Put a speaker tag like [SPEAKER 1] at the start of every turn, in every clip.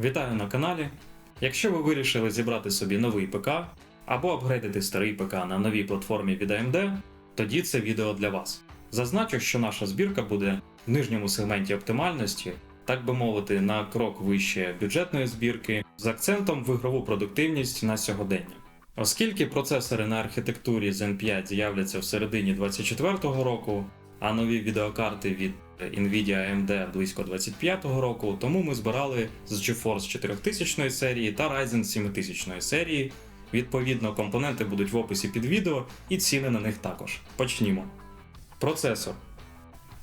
[SPEAKER 1] Вітаю на каналі. Якщо ви вирішили зібрати собі новий ПК або апгрейдити старий ПК на новій платформі від AMD, тоді це відео для вас. Зазначу, що наша збірка буде в нижньому сегменті оптимальності, так би мовити, на крок вище бюджетної збірки, з акцентом в ігрову продуктивність на сьогодення. Оскільки процесори на архітектурі Zen 5 з'являться в середині 2024 року, а нові відеокарти від Nvidia AMD близько 25-го року, тому ми збирали з GeForce 4000 серії та Ryzen 7000 серії. Відповідно, компоненти будуть в описі під відео і ціни на них також. Почнімо. Процесор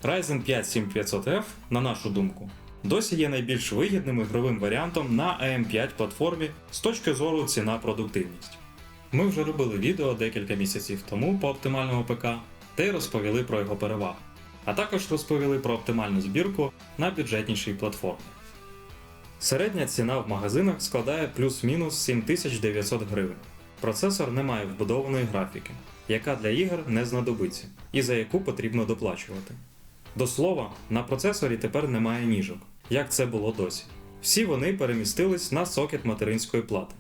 [SPEAKER 1] Ryzen 5 7500F, на нашу думку, досі є найбільш вигідним ігровим варіантом на AM5 платформі з точки зору ціна-продуктивність. Ми вже робили відео декілька місяців тому по оптимальному ПК, де й розповіли про його переваги, а також розповіли про оптимальну збірку на бюджетнішій платформі. Середня ціна в магазинах складає плюс-мінус 7900 гривень. Процесор не має вбудованої графіки, яка для ігор не знадобиться, і за яку потрібно доплачувати. До слова, на процесорі тепер немає ніжок, як це було досі. Всі вони перемістились на сокет материнської плати.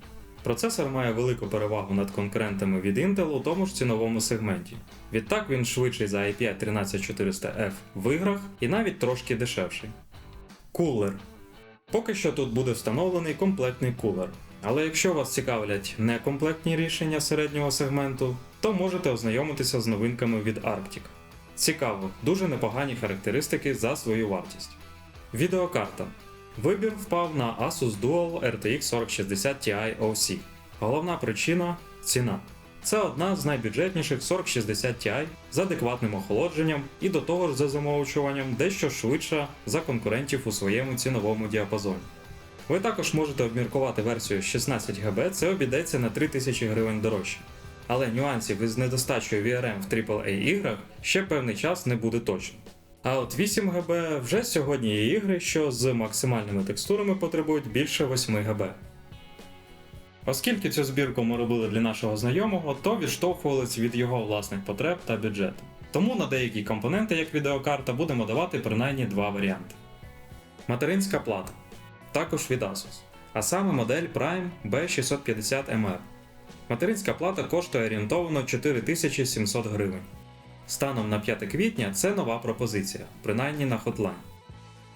[SPEAKER 1] Процесор має велику перевагу над конкурентами від Intel у тому ж ціновому сегменті. Відтак він швидший за i5 13400F в іграх і навіть трошки дешевший. Кулер. Поки що тут буде встановлений комплектний кулер. Але якщо вас цікавлять некомплектні рішення середнього сегменту, то можете ознайомитися з новинками від Arctic. Цікаво, дуже непогані характеристики за свою вартість. Відеокарта. Вибір впав на Asus Dual RTX 4060 Ti OC. Головна причина ціна. Це одна з найбюджетніших 4060 Ti з адекватним охолодженням і до того ж за замовчуванням дещо швидша за конкурентів у своєму ціновому діапазоні. Ви також можете обміркувати версію 16 ГБ, це обійдеться на 3000 гривень дорожче. Але нюансів із недостачою VRM в AAA іграх ще певний час не буде точно. А от 8 ГБ вже сьогодні є ігри, що з максимальними текстурами потребують більше 8 ГБ. Оскільки цю збірку ми робили для нашого знайомого, то відштовхувалися від його власних потреб та бюджету. Тому на деякі компоненти, як відеокарта, будемо давати принаймні два варіанти. Материнська плата. Також від Asus. А саме модель Prime B650MR. Материнська плата коштує орієнтовно 4700 гривень. Станом на 5 квітня це нова пропозиція, принаймні на Hotline.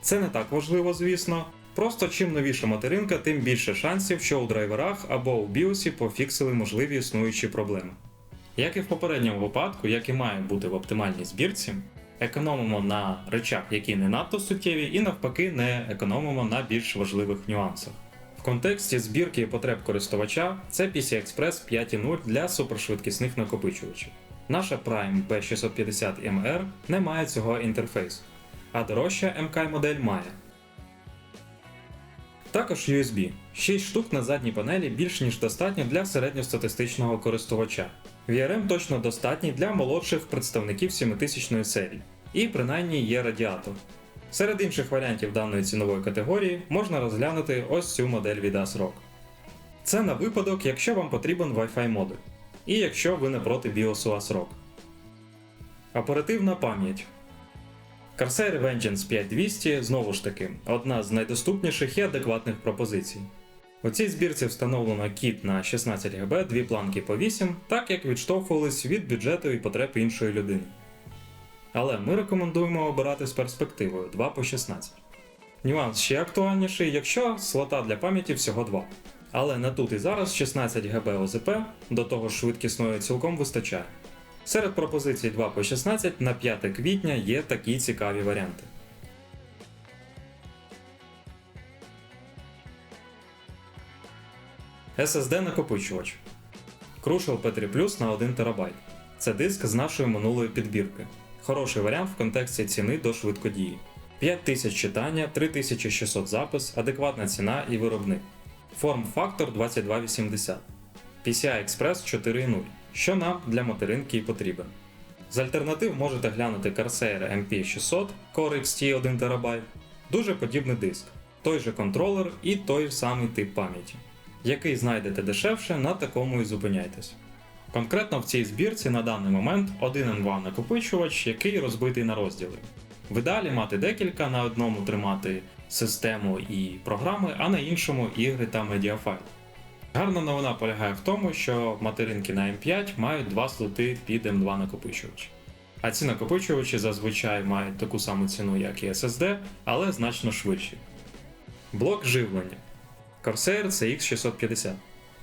[SPEAKER 1] Це не так важливо, звісно. Просто чим новіша материнка, тим більше шансів, що у драйверах або у BIOS пофіксили можливі існуючі проблеми. Як і в попередньому випадку, як і має бути в оптимальній збірці, економимо на речах, які не надто суттєві, і навпаки не економимо на більш важливих нюансах. В контексті збірки і потреб користувача це PC Express 5.0 для супершвидкісних накопичувачів. Наша Prime B650MR не має цього інтерфейсу, а дорожча MK модель має. Також USB. 6 штук на задній панелі більш ніж достатньо для середньостатистичного користувача. VRM точно достатній для молодших представників 7000 серії, і принаймні є радіатор. Серед інших варіантів даної цінової категорії можна розглянути ось цю модель від ASRock. Це на випадок, якщо вам потрібен Wi-Fi модуль, і якщо ви не проти BIOS ASRock. Оперативна пам'ять. Corsair Vengeance 5200 знову ж таки одна з найдоступніших і адекватних пропозицій. У цій збірці встановлено кіт на 16 ГБ, дві планки по 8, так як відштовхувались від бюджету і потреб іншої людини. Але ми рекомендуємо обирати з перспективою 2 по 16. Нюанс ще актуальніший, якщо слота для пам'яті всього 2. Але на тут і зараз 16 ГБ ОЗП, до того ж швидкісної цілком вистачає. Серед пропозицій 2 по 16 на 5 квітня є такі цікаві варіанти. SSD накопичувач. Crucial P3 Plus на 1 ТБ. Це диск з нашої минулої підбірки. Хороший варіант в контексті ціни до швидкодії. 5000 читання, 3600 запис, адекватна ціна і виробник. Форм-фактор 2280. PCI Express 4.0, що нам для материнки і потрібен. З альтернатив можете глянути Corsair MP600 Core XT 1 ТБ, дуже подібний диск, той же контролер і той самий тип пам'яті, який знайдете дешевше, на такому і зупиняйтесь. Конкретно в цій збірці на даний момент один N2 накопичувач, який розбитий на розділи. В ідеалі мати декілька на одному тримати систему і програми, а на іншому ігри та медіафайл. Гарна новина полягає в тому, що материнки на M5 мають два слоти під M2 накопичувач. А ці накопичувачі зазвичай мають таку саму ціну, як і SSD, але значно швидші. Блок живлення. Corsair CX650.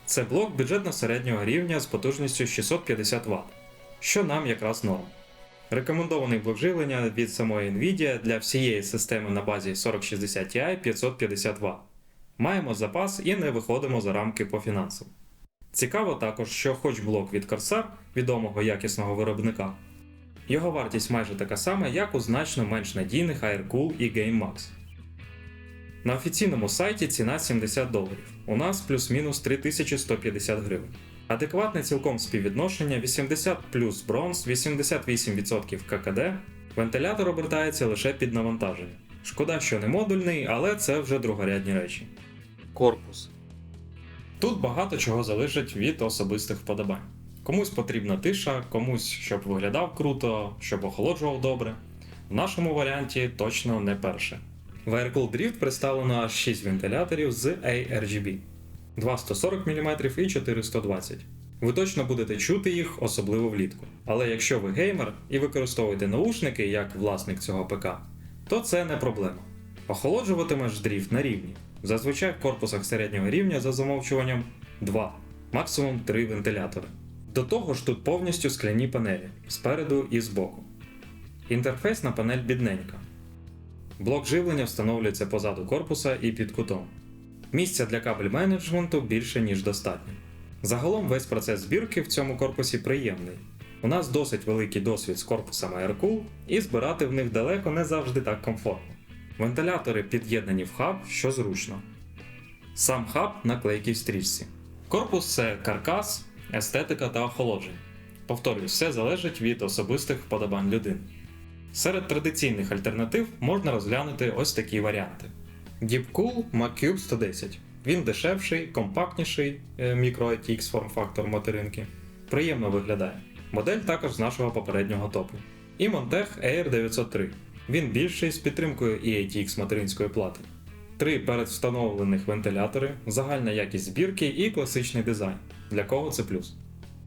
[SPEAKER 1] Це блок бюджетно середнього рівня з потужністю 650 Вт, що нам якраз норм. Рекомендований блок живлення від самої Nvidia для всієї системи на базі 4060 Ti 550 Вт. Маємо запас і не виходимо за рамки по фінансам. Цікаво також, що хоч блок від Corsair, відомого якісного виробника, його вартість майже така сама, як у значно менш надійних Aircool і GameMax. На офіційному сайті ціна 70 доларів. У нас плюс-мінус 3150 гривень. Адекватне цілком співвідношення 80 плюс бронз, 88% ККД. Вентилятор обертається лише під навантаження. Шкода, що не модульний, але це вже другорядні речі. Корпус. Тут багато чого залежить від особистих вподобань. Комусь потрібна тиша, комусь щоб виглядав круто, щоб охолоджував добре. В нашому варіанті точно не перше. В Aircool Drift представлено аж 6 вентиляторів з ARGB. 2 140 мм і 4 120 Ви точно будете чути їх, особливо влітку. Але якщо ви геймер і використовуєте наушники як власник цього ПК, то це не проблема. Охолоджуватимеш дріфт на рівні. Зазвичай в корпусах середнього рівня за замовчуванням 2, максимум 3 вентилятори. До того ж тут повністю скляні панелі спереду і збоку. Інтерфейсна панель бідненька. Блок живлення встановлюється позаду корпуса і під кутом. Місця для кабель менеджменту більше, ніж достатньо. Загалом весь процес збірки в цьому корпусі приємний. У нас досить великий досвід з корпусами Aircool, і збирати в них далеко не завжди так комфортно. Вентилятори під'єднані в хаб, що зручно. Сам хаб на клейкій стрічці. Корпус це каркас, естетика та охолодження. Повторюю, все залежить від особистих вподобань людини. Серед традиційних альтернатив можна розглянути ось такі варіанти. Deepcool MacCube 110. Він дешевший, компактніший е, мікро ATX форм-фактор материнки. Приємно виглядає. Модель також з нашого попереднього топу. І Montech Air 903. Він більший з підтримкою і ATX материнської плати. Три передвстановлених вентилятори, загальна якість збірки і класичний дизайн. Для кого це плюс.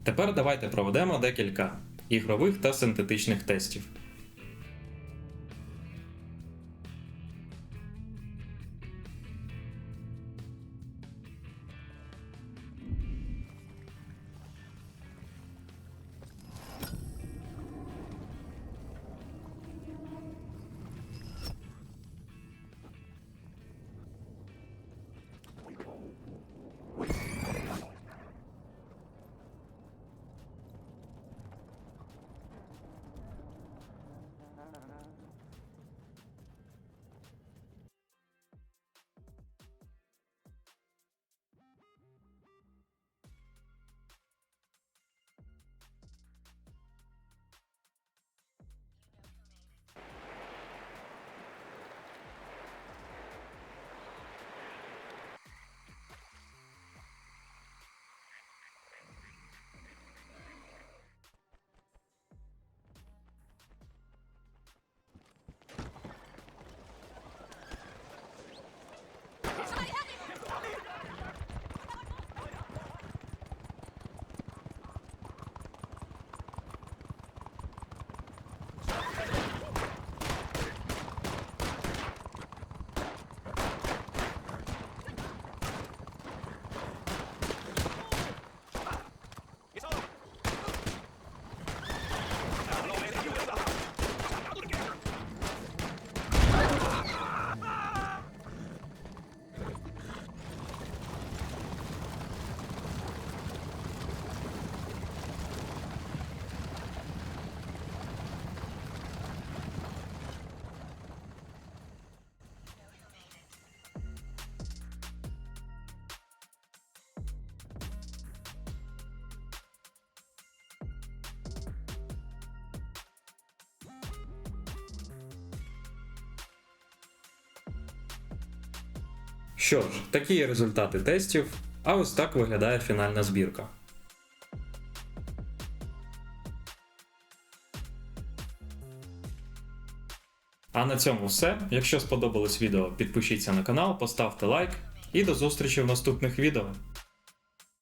[SPEAKER 1] Тепер давайте проведемо декілька ігрових та синтетичних тестів. Що ж, такі результати тестів, а ось так виглядає фінальна збірка. А на цьому все. Якщо сподобалось відео, підпишіться на канал, поставте лайк і до зустрічі в наступних відео.